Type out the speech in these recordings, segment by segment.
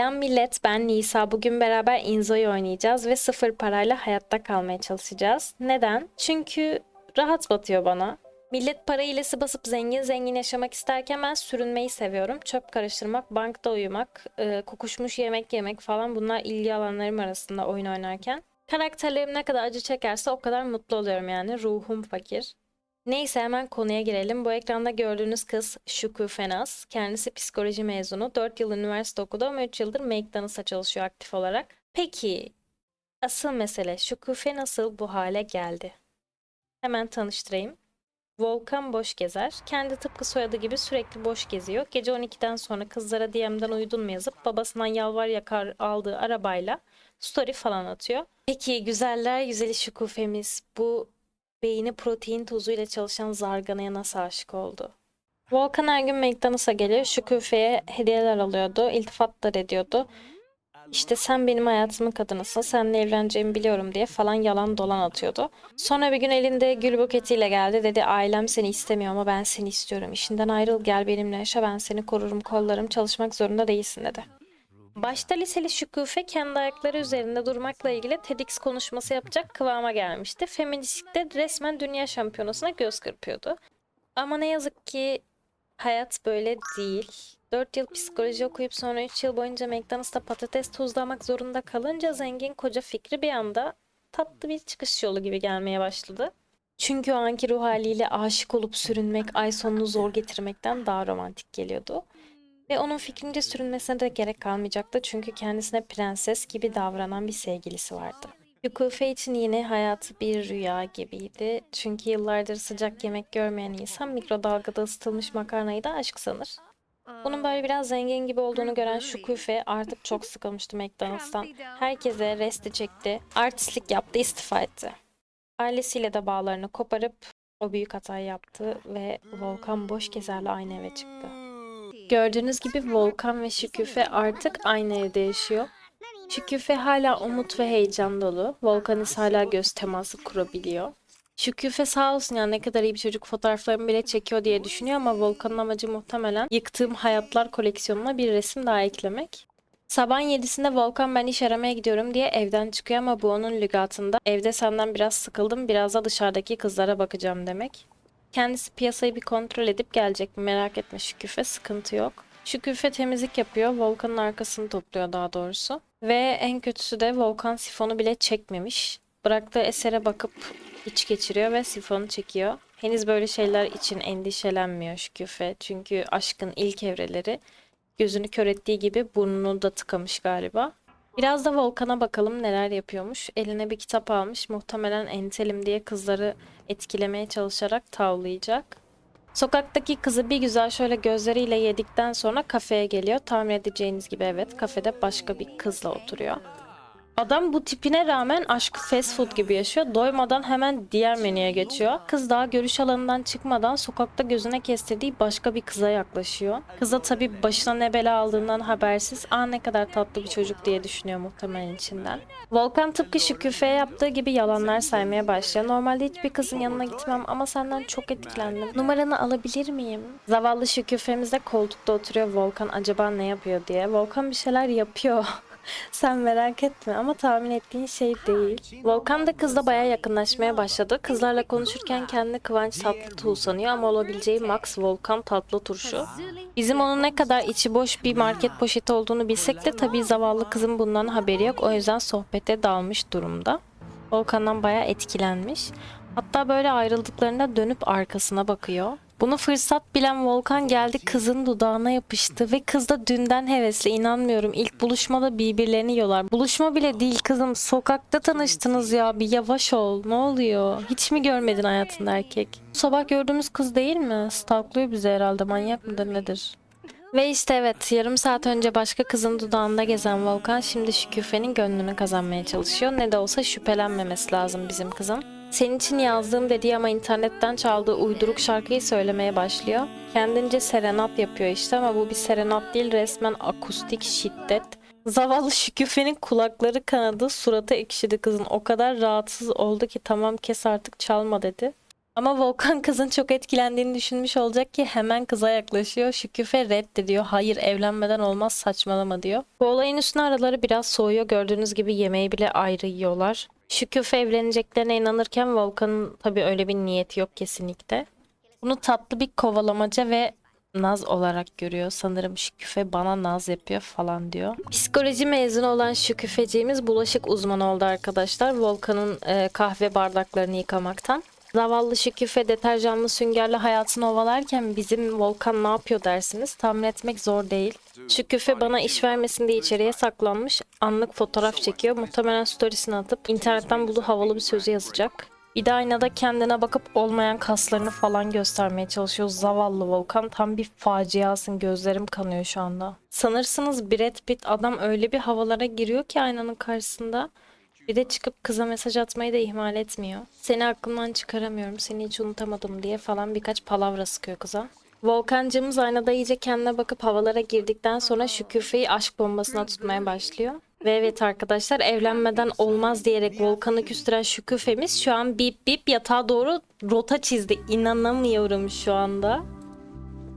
Selam millet, ben Nisa. Bugün beraber Inzo'yu oynayacağız ve sıfır parayla hayatta kalmaya çalışacağız. Neden? Çünkü rahat batıyor bana. Millet para ilesi basıp zengin zengin yaşamak isterken ben sürünmeyi seviyorum. Çöp karıştırmak, bankta uyumak, e, kokuşmuş yemek yemek falan bunlar ilgi alanlarım arasında oyun oynarken. Karakterlerim ne kadar acı çekerse o kadar mutlu oluyorum yani. Ruhum fakir. Neyse hemen konuya girelim. Bu ekranda gördüğünüz kız Şükrü Fenaz. Kendisi psikoloji mezunu. 4 yıl üniversite okudu ama 3 yıldır McDonald's'a çalışıyor aktif olarak. Peki asıl mesele Şükrü nasıl bu hale geldi? Hemen tanıştırayım. Volkan boş gezer. Kendi tıpkı soyadı gibi sürekli boş geziyor. Gece 12'den sonra kızlara DM'den uydun mu yazıp babasından yalvar yakar aldığı arabayla story falan atıyor. Peki güzeller güzeli şükufemiz bu beyni protein tozuyla çalışan zarganaya nasıl aşık oldu? Volkan her gün McDonald's'a geliyor. Şükufe'ye hediyeler alıyordu. iltifatlar ediyordu. İşte sen benim hayatımın kadınısın, seninle evleneceğimi biliyorum diye falan yalan dolan atıyordu. Sonra bir gün elinde gül buketiyle geldi. Dedi ailem seni istemiyor ama ben seni istiyorum. İşinden ayrıl gel benimle yaşa ben seni korurum kollarım çalışmak zorunda değilsin dedi. Başta liseli Şükufe kendi ayakları üzerinde durmakla ilgili TEDx konuşması yapacak kıvama gelmişti. Feministlikte resmen dünya şampiyonasına göz kırpıyordu. Ama ne yazık ki hayat böyle değil. 4 yıl psikoloji okuyup sonra 3 yıl boyunca McDonald's'ta patates tuzlamak zorunda kalınca zengin koca fikri bir anda tatlı bir çıkış yolu gibi gelmeye başladı. Çünkü o anki ruh haliyle aşık olup sürünmek, ay sonunu zor getirmekten daha romantik geliyordu. Ve onun fikrince sürünmesine de gerek kalmayacaktı çünkü kendisine prenses gibi davranan bir sevgilisi vardı. Yukufe için yine hayatı bir rüya gibiydi. Çünkü yıllardır sıcak yemek görmeyen insan mikrodalgada ısıtılmış makarnayı da aşk sanır. Bunun böyle biraz zengin gibi olduğunu gören Şükufe artık çok sıkılmıştı McDonald's'tan. Herkese resti çekti, artistlik yaptı, istifa etti. Ailesiyle de bağlarını koparıp o büyük hatayı yaptı ve Volkan boş gezerle aynı eve çıktı. Gördüğünüz gibi Volkan ve Şüküfe artık aynı evde yaşıyor. Şüküfe hala umut ve heyecan dolu. Volkan ise hala göz teması kurabiliyor. Şüküfe sağ olsun ya ne kadar iyi bir çocuk fotoğraflarımı bile çekiyor diye düşünüyor ama Volkan'ın amacı muhtemelen yıktığım hayatlar koleksiyonuna bir resim daha eklemek. Sabahın yedisinde Volkan ben iş aramaya gidiyorum diye evden çıkıyor ama bu onun lügatında evde senden biraz sıkıldım biraz da dışarıdaki kızlara bakacağım demek. Kendisi piyasayı bir kontrol edip gelecek mi merak etme Şüküfe sıkıntı yok. Şüküfe temizlik yapıyor Volkan'ın arkasını topluyor daha doğrusu. Ve en kötüsü de Volkan sifonu bile çekmemiş. Bıraktığı esere bakıp iç geçiriyor ve sifonu çekiyor. Henüz böyle şeyler için endişelenmiyor Şüküfe. Çünkü aşkın ilk evreleri gözünü kör ettiği gibi burnunu da tıkamış galiba. Biraz da Volkan'a bakalım neler yapıyormuş. Eline bir kitap almış. Muhtemelen entelim diye kızları etkilemeye çalışarak tavlayacak. Sokaktaki kızı bir güzel şöyle gözleriyle yedikten sonra kafeye geliyor. Tahmin edeceğiniz gibi evet kafede başka bir kızla oturuyor. Adam bu tipine rağmen aşkı fast food gibi yaşıyor. Doymadan hemen diğer menüye geçiyor. Kız daha görüş alanından çıkmadan sokakta gözüne kestirdiği başka bir kıza yaklaşıyor. Kız da tabii başına ne bela aldığından habersiz aa ne kadar tatlı bir çocuk diye düşünüyor muhtemelen içinden. Volkan tıpkı Şüküfe'ye yaptığı gibi yalanlar saymaya başlıyor. Normalde hiçbir kızın yanına gitmem ama senden çok etkilendim. Numaranı alabilir miyim? Zavallı Şüküfe'miz de koltukta oturuyor Volkan acaba ne yapıyor diye. Volkan bir şeyler yapıyor. Sen merak etme ama tahmin ettiğin şey değil. Volkan da kızla baya yakınlaşmaya başladı. Kızlarla konuşurken kendini Kıvanç Tatlıtuğ sanıyor ama olabileceği Max Volkan Tatlı Turşu. Bizim onun ne kadar içi boş bir market poşeti olduğunu bilsek de tabii zavallı kızın bundan haberi yok. O yüzden sohbete dalmış durumda. Volkan'dan baya etkilenmiş. Hatta böyle ayrıldıklarında dönüp arkasına bakıyor. Bunu fırsat bilen Volkan geldi kızın dudağına yapıştı ve kız da dünden hevesli inanmıyorum. İlk buluşmada birbirlerini yiyorlar. Buluşma bile değil kızım sokakta tanıştınız ya bir yavaş ol ne oluyor? Hiç mi görmedin hayatında erkek? Bu sabah gördüğümüz kız değil mi? Stalklıyor bizi herhalde manyak mıdır nedir? Ve işte evet yarım saat önce başka kızın dudağında gezen Volkan şimdi Şüküfe'nin gönlünü kazanmaya çalışıyor. Ne de olsa şüphelenmemesi lazım bizim kızın. Senin için yazdığım dediği ama internetten çaldığı uyduruk şarkıyı söylemeye başlıyor. Kendince serenat yapıyor işte ama bu bir serenat değil resmen akustik şiddet. Zavallı Şüküfe'nin kulakları kanadı, suratı ekşidi kızın. O kadar rahatsız oldu ki tamam kes artık çalma dedi. Ama Volkan kızın çok etkilendiğini düşünmüş olacak ki hemen kıza yaklaşıyor. Şüküfe reddediyor. Hayır evlenmeden olmaz saçmalama diyor. Bu olayın üstüne araları biraz soğuyor. Gördüğünüz gibi yemeği bile ayrı yiyorlar. Şüküfe evleneceklerine inanırken Volkan'ın tabii öyle bir niyeti yok kesinlikle. Bunu tatlı bir kovalamaca ve naz olarak görüyor. Sanırım Şüküfe bana naz yapıyor falan diyor. Psikoloji mezunu olan Şüküfeciğimiz bulaşık uzmanı oldu arkadaşlar. Volkan'ın e, kahve bardaklarını yıkamaktan. Zavallı Şüküfe deterjanlı süngerle hayatını ovalarken bizim Volkan ne yapıyor dersiniz? Tahmin etmek zor değil. Şüküfe bana iş vermesin diye içeriye saklanmış. Anlık fotoğraf çekiyor. Muhtemelen storiesini atıp internetten bulduğu havalı bir sözü yazacak. Bir de aynada kendine bakıp olmayan kaslarını falan göstermeye çalışıyor. Zavallı Volkan tam bir faciasın. Gözlerim kanıyor şu anda. Sanırsınız Brad Pitt adam öyle bir havalara giriyor ki aynanın karşısında. Bir de çıkıp kıza mesaj atmayı da ihmal etmiyor. Seni aklımdan çıkaramıyorum, seni hiç unutamadım diye falan birkaç palavra sıkıyor kıza. Volkancığımız aynada iyice kendine bakıp havalara girdikten sonra Şüküfe'yi aşk bombasına tutmaya başlıyor. Ve evet arkadaşlar evlenmeden olmaz diyerek Volkan'ı küstüren Şüküfe'miz şu an bip bip yatağa doğru rota çizdi. İnanamıyorum şu anda.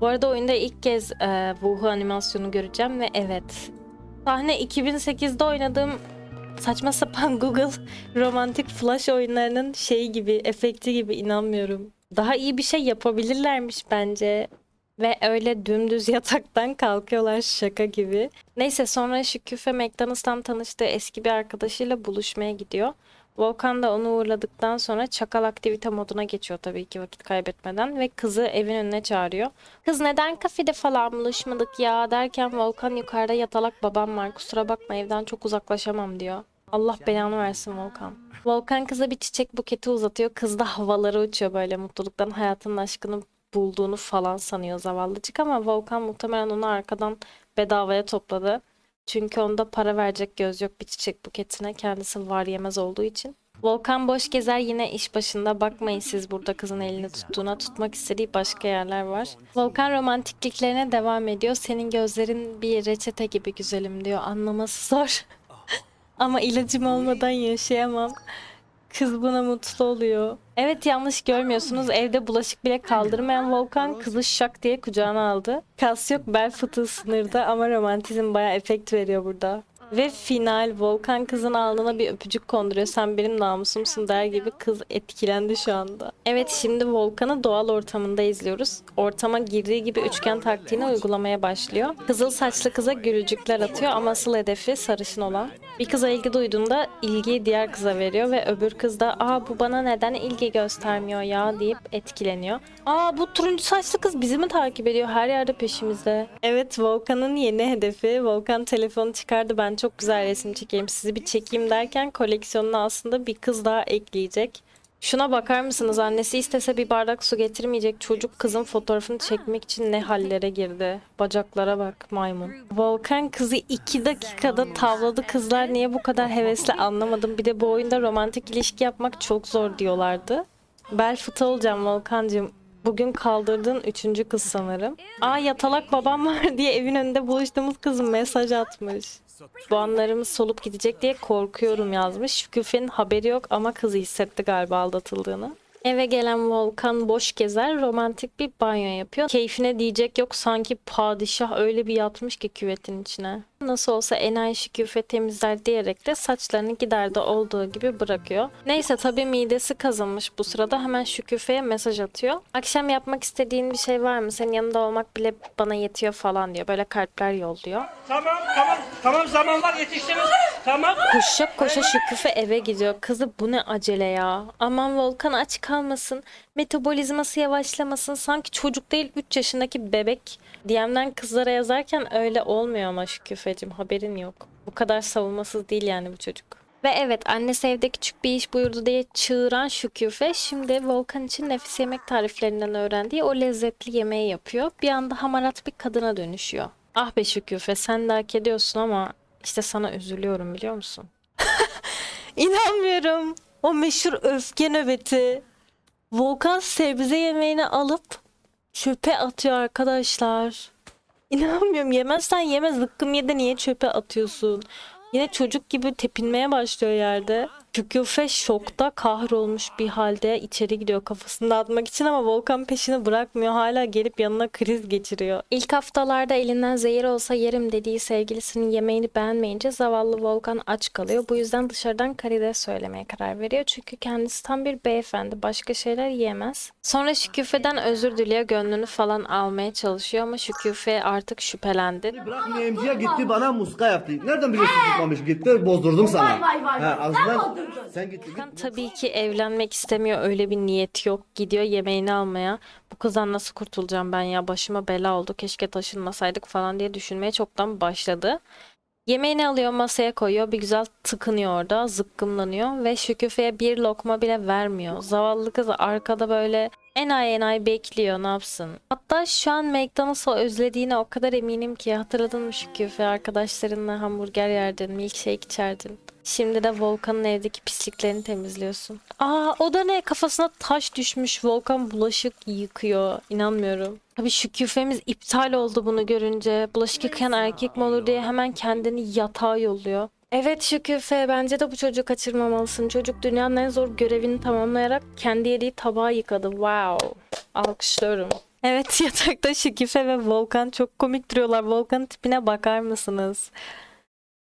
Bu arada oyunda ilk kez e, Wuhu animasyonu göreceğim ve evet. Sahne 2008'de oynadığım saçma sapan Google romantik flash oyunlarının şeyi gibi, efekti gibi inanmıyorum. Daha iyi bir şey yapabilirlermiş bence. Ve öyle dümdüz yataktan kalkıyorlar şaka gibi. Neyse sonra Şüküfe McDonald's'tan tanıştığı eski bir arkadaşıyla buluşmaya gidiyor. Volkan da onu uğurladıktan sonra çakal aktivite moduna geçiyor tabii ki vakit kaybetmeden ve kızı evin önüne çağırıyor. Kız neden kafede falan buluşmadık ya derken Volkan yukarıda yatalak babam var kusura bakma evden çok uzaklaşamam diyor. Allah belanı versin Volkan. Volkan kıza bir çiçek buketi uzatıyor. Kız da havalara uçuyor böyle mutluluktan hayatının aşkını bulduğunu falan sanıyor zavallıcık ama Volkan muhtemelen onu arkadan bedavaya topladı. Çünkü onda para verecek göz yok bir çiçek buketine. Kendisi var yemez olduğu için. Volkan boş gezer yine iş başında. Bakmayın siz burada kızın elini tuttuğuna. Tutmak istediği başka yerler var. Volkan romantikliklerine devam ediyor. Senin gözlerin bir reçete gibi güzelim diyor. Anlaması zor. Ama ilacım olmadan yaşayamam. Kız buna mutlu oluyor. Evet yanlış görmüyorsunuz. Evde bulaşık bile kaldırmayan Volkan kızı şak diye kucağına aldı. Kas yok bel fıtığı sınırda ama romantizm baya efekt veriyor burada. Ve final Volkan kızın alnına bir öpücük konduruyor. Sen benim namusumsun der gibi kız etkilendi şu anda. Evet şimdi Volkan'ı doğal ortamında izliyoruz. Ortama girdiği gibi üçgen taktiğini uygulamaya başlıyor. Kızıl saçlı kıza gülücükler atıyor ama asıl hedefi sarışın olan. Bir kıza ilgi duyduğunda ilgiyi diğer kıza veriyor ve öbür kız da aa bu bana neden ilgi göstermiyor ya deyip etkileniyor. Aa bu turuncu saçlı kız bizi mi takip ediyor? Her yerde peşimizde. Evet Volkan'ın yeni hedefi. Volkan telefonu çıkardı ben çok güzel resim çekeyim sizi bir çekeyim derken koleksiyonuna aslında bir kız daha ekleyecek. Şuna bakar mısınız? Annesi istese bir bardak su getirmeyecek çocuk kızın fotoğrafını çekmek için ne hallere girdi. Bacaklara bak maymun. Volkan kızı iki dakikada tavladı. Kızlar niye bu kadar hevesli anlamadım. Bir de bu oyunda romantik ilişki yapmak çok zor diyorlardı. Bel fıtı olacağım Volkancığım. Bugün kaldırdığın üçüncü kız sanırım. Aa yatalak babam var diye evin önünde buluştuğumuz kız mesaj atmış. Bu anlarımız solup gidecek diye korkuyorum yazmış. Şüküfe'nin haberi yok ama kızı hissetti galiba aldatıldığını. Eve gelen Volkan boş gezer, romantik bir banyo yapıyor. Keyfine diyecek yok sanki padişah öyle bir yatmış ki küvetin içine. Nasıl olsa enayi şüküfe temizler diyerek de saçlarını giderde olduğu gibi bırakıyor. Neyse tabii midesi kazınmış bu sırada hemen şüküfeye mesaj atıyor. Akşam yapmak istediğin bir şey var mı? Senin yanında olmak bile bana yetiyor falan diyor. Böyle kalpler yolluyor. Tamam tamam tamam zaman var yetiştiniz. Tamam. Koşa koşa Şüküfe eve gidiyor. Kızı bu ne acele ya. Aman Volkan aç kalmasın. Metabolizması yavaşlamasın. Sanki çocuk değil 3 yaşındaki bebek. DM'den kızlara yazarken öyle olmuyor ama Şüküfe'cim haberin yok. Bu kadar savunmasız değil yani bu çocuk. Ve evet annesi evde küçük bir iş buyurdu diye çığıran Şüküfe şimdi Volkan için nefis yemek tariflerinden öğrendiği o lezzetli yemeği yapıyor. Bir anda hamarat bir kadına dönüşüyor. Ah be Şüküfe sen de hak ediyorsun ama işte sana üzülüyorum biliyor musun? İnanmıyorum. O meşhur öfke nöbeti. Volkan sebze yemeğini alıp çöpe atıyor arkadaşlar. İnanmıyorum. Yemezsen yeme zıkkım ye de niye çöpe atıyorsun? Yine çocuk gibi tepinmeye başlıyor yerde. Şüküfe şokta kahrolmuş bir halde içeri gidiyor kafasını dağıtmak için ama Volkan peşini bırakmıyor. Hala gelip yanına kriz geçiriyor. İlk haftalarda elinden zehir olsa yerim dediği sevgilisinin yemeğini beğenmeyince zavallı Volkan aç kalıyor. Bu yüzden dışarıdan karides söylemeye karar veriyor. Çünkü kendisi tam bir beyefendi. Başka şeyler yiyemez. Sonra Şüküfe'den özür diliyor. Gönlünü falan almaya çalışıyor ama Şüküfe artık şüphelendi. Bırak memciye gitti bana muska yaptı. Nereden biliyorsun tutmamış? Gitti bozdurdum sana. Vay vay vay. Ha, ağzından-. Sen gittin. Volkan tabii ki evlenmek istemiyor. Öyle bir niyet yok. Gidiyor yemeğini almaya. Bu kızdan nasıl kurtulacağım ben ya? Başıma bela oldu. Keşke taşınmasaydık falan diye düşünmeye çoktan başladı. Yemeğini alıyor masaya koyuyor. Bir güzel tıkınıyor orada. Zıkkımlanıyor. Ve Şüküfe'ye bir lokma bile vermiyor. Zavallı kız arkada böyle enayi enayi bekliyor ne yapsın. Hatta şu an McDonald's'ı özlediğine o kadar eminim ki. Hatırladın mı Şüküfe? Arkadaşlarınla hamburger yerdin, milkshake içerdin. Şimdi de Volkan'ın evdeki pisliklerini temizliyorsun. Aa o da ne? Kafasına taş düşmüş. Volkan bulaşık yıkıyor. İnanmıyorum. Tabii şüküfemiz iptal oldu bunu görünce. Bulaşık yıkayan erkek mi olur diye hemen kendini yatağa yolluyor. Evet Şüküfe bence de bu çocuğu kaçırmamalısın. Çocuk dünyanın en zor görevini tamamlayarak kendi yediği tabağı yıkadı. Wow. Alkışlıyorum. Evet yatakta Şüküfe ve Volkan çok komik duruyorlar. Volkan'ın tipine bakar mısınız?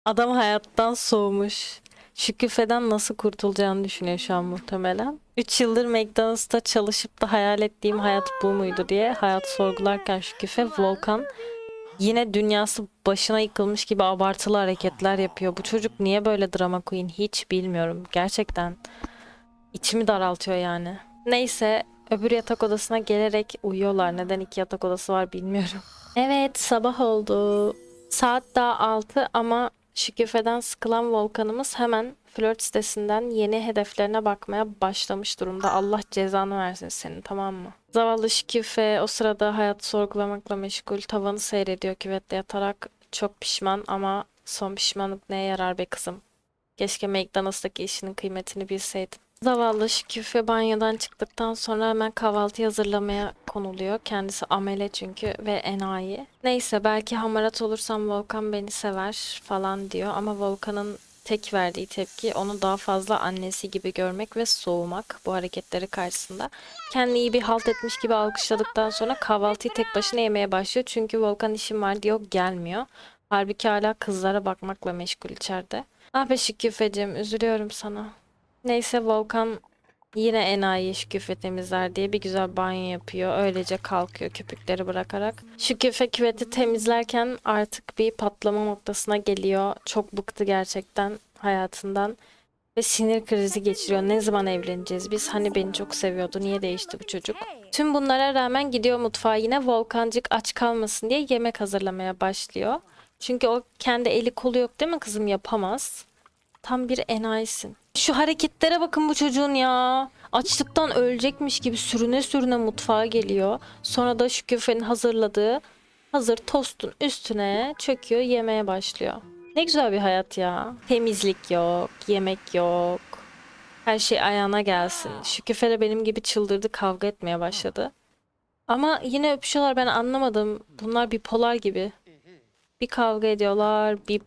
Adam hayattan soğumuş. Şüküfe'den nasıl kurtulacağını düşünüyor şu an muhtemelen. 3 yıldır McDonald's'ta çalışıp da hayal ettiğim hayat bu muydu diye hayat sorgularken Şüküfe Volkan yine dünyası başına yıkılmış gibi abartılı hareketler yapıyor. Bu çocuk niye böyle drama queen hiç bilmiyorum. Gerçekten içimi daraltıyor yani. Neyse öbür yatak odasına gelerek uyuyorlar. Neden iki yatak odası var bilmiyorum. Evet sabah oldu. Saat daha 6 ama Şüküfe'den sıkılan Volkan'ımız hemen flört sitesinden yeni hedeflerine bakmaya başlamış durumda. Allah cezanı versin senin tamam mı? Zavallı Şüküfe o sırada hayatı sorgulamakla meşgul. Tavanı seyrediyor küvette yatarak. Çok pişman ama son pişmanlık neye yarar be kızım? Keşke McDonald's'taki işinin kıymetini bilseydin. Zavallı Şüküfe banyodan çıktıktan sonra hemen kahvaltı hazırlamaya konuluyor. Kendisi amele çünkü ve enayi. Neyse belki hamarat olursam Volkan beni sever falan diyor ama Volkan'ın tek verdiği tepki onu daha fazla annesi gibi görmek ve soğumak bu hareketleri karşısında. Kendini iyi bir halt etmiş gibi alkışladıktan sonra kahvaltıyı tek başına yemeye başlıyor. Çünkü Volkan işim var diyor gelmiyor. Halbuki hala kızlara bakmakla meşgul içeride. Ah be Şüküfeciğim üzülüyorum sana. Neyse Volkan yine enayi şüküfe temizler diye bir güzel banyo yapıyor. Öylece kalkıyor köpükleri bırakarak. Şüküfe küveti temizlerken artık bir patlama noktasına geliyor. Çok bıktı gerçekten hayatından. Ve sinir krizi geçiriyor. Ne zaman evleneceğiz biz? Hani beni çok seviyordu. Niye değişti bu çocuk? Tüm bunlara rağmen gidiyor mutfağa yine Volkancık aç kalmasın diye yemek hazırlamaya başlıyor. Çünkü o kendi eli kolu yok değil mi kızım yapamaz. Tam bir enayisin. Şu hareketlere bakın bu çocuğun ya. Açlıktan ölecekmiş gibi sürüne sürüne mutfağa geliyor. Sonra da şu küfenin hazırladığı hazır tostun üstüne çöküyor yemeye başlıyor. Ne güzel bir hayat ya. Temizlik yok, yemek yok. Her şey ayağına gelsin. Şu benim gibi çıldırdı kavga etmeye başladı. Ama yine öpüşüyorlar ben anlamadım. Bunlar bipolar gibi. Bir kavga ediyorlar, bir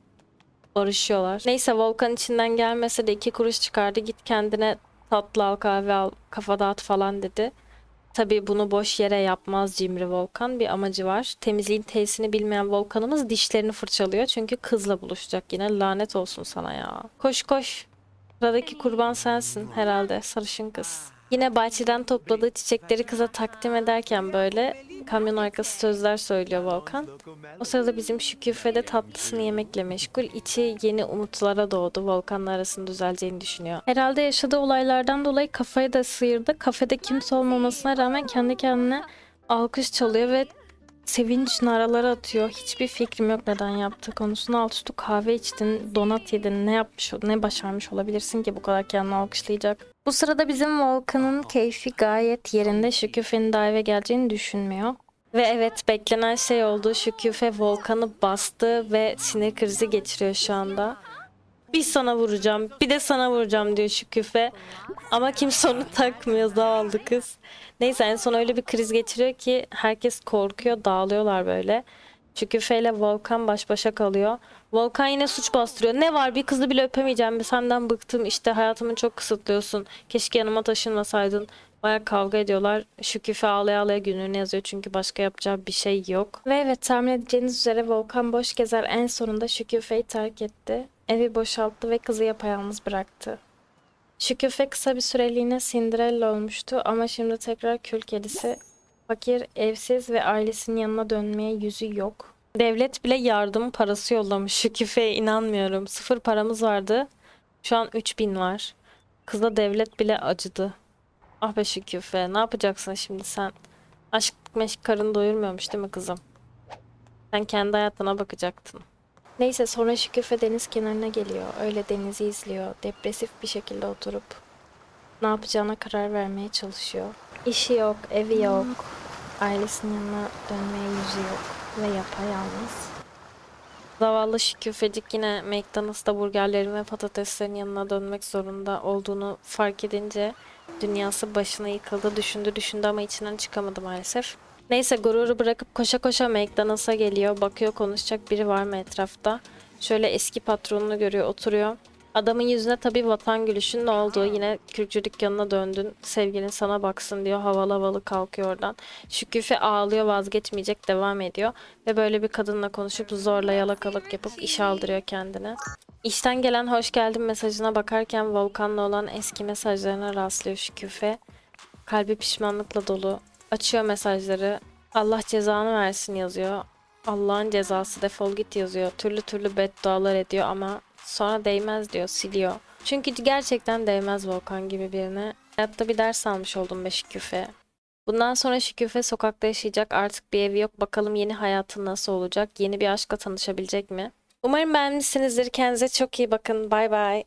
barışıyorlar. Neyse Volkan içinden gelmese de iki kuruş çıkardı. Git kendine tatlı al kahve al kafa dağıt falan dedi. Tabii bunu boş yere yapmaz cimri Volkan. Bir amacı var. Temizliğin tesisini bilmeyen Volkan'ımız dişlerini fırçalıyor. Çünkü kızla buluşacak yine. Lanet olsun sana ya. Koş koş. Sıradaki kurban sensin herhalde sarışın kız. Yine bahçeden topladığı çiçekleri kıza takdim ederken böyle kamyon arkası sözler söylüyor Volkan. O sırada bizim Şüküfe de tatlısını yemekle meşgul. İçi yeni umutlara doğdu. Volkan'la arasının düzeleceğini düşünüyor. Herhalde yaşadığı olaylardan dolayı kafayı da sıyırdı. Kafede kimse olmamasına rağmen kendi kendine alkış çalıyor ve sevinç naraları atıyor. Hiçbir fikrim yok neden yaptığı konusunda. Alt üstü kahve içtin, donat yedin. Ne yapmış, ne başarmış olabilirsin ki bu kadar kendini alkışlayacak. Bu sırada bizim Volkan'ın keyfi gayet yerinde. Şüküfe'nin daha eve geleceğini düşünmüyor. Ve evet beklenen şey oldu. Şüküfe Volkan'ı bastı ve sinir krizi geçiriyor şu anda. Bir sana vuracağım, bir de sana vuracağım diyor Şüküfe. Ama kimse onu takmıyor zavallı kız. Neyse en son öyle bir kriz geçiriyor ki herkes korkuyor, dağılıyorlar böyle. Şüküfe ile Volkan baş başa kalıyor. Volkan yine suç bastırıyor. Ne var bir kızı bile öpemeyeceğim. Senden bıktım işte hayatımı çok kısıtlıyorsun. Keşke yanıma taşınmasaydın. Baya kavga ediyorlar. Şüküfe ağlaya ağlaya günlüğünü yazıyor çünkü başka yapacağı bir şey yok. Ve evet tahmin edeceğiniz üzere Volkan boş gezer en sonunda Şüküfe'yi terk etti. Evi boşalttı ve kızı yapayalnız bıraktı. Şüküfe kısa bir süreliğine Cinderella olmuştu ama şimdi tekrar kül kedisi. Fakir, evsiz ve ailesinin yanına dönmeye yüzü yok. Devlet bile yardım parası yollamış. Şüküfe'ye inanmıyorum. Sıfır paramız vardı. Şu an 3000 var. Kıza devlet bile acıdı. Ah be Şüküfe ne yapacaksın şimdi sen? Aşk meşk karın doyurmuyormuş değil mi kızım? Sen kendi hayatına bakacaktın. Neyse sonra Şüküfe deniz kenarına geliyor. Öyle denizi izliyor. Depresif bir şekilde oturup ne yapacağına karar vermeye çalışıyor. İşi yok, evi yok. Ailesinin yanına dönmeye yüzü yok. Ve yapayalnız. Zavallı Şüküfecik yine McDonald's'ta burgerlerin ve patateslerin yanına dönmek zorunda olduğunu fark edince dünyası başına yıkıldı. Düşündü düşündü ama içinden çıkamadı maalesef. Neyse gururu bırakıp koşa koşa McDonald's'a geliyor. Bakıyor konuşacak biri var mı etrafta. Şöyle eski patronunu görüyor oturuyor. Adamın yüzüne tabii vatan gülüşün ne oldu? Yine kürkçü dükkanına döndün. Sevgilin sana baksın diyor. Havalı havalı kalkıyor oradan. Şüküfe ağlıyor vazgeçmeyecek devam ediyor. Ve böyle bir kadınla konuşup zorla yalakalık yapıp iş aldırıyor kendine. İşten gelen hoş geldin mesajına bakarken Volkan'la olan eski mesajlarına rastlıyor Şüküfe. Kalbi pişmanlıkla dolu. Açıyor mesajları. Allah cezanı versin yazıyor. Allah'ın cezası defol git yazıyor. Türlü türlü beddualar ediyor ama sonra değmez diyor siliyor. Çünkü gerçekten değmez Volkan gibi birine. Hayatta bir ders almış oldum be Şüküfe. Bundan sonra Şüküfe sokakta yaşayacak artık bir evi yok. Bakalım yeni hayatı nasıl olacak? Yeni bir aşkla tanışabilecek mi? Umarım beğenmişsinizdir. Kendinize çok iyi bakın. Bay bay.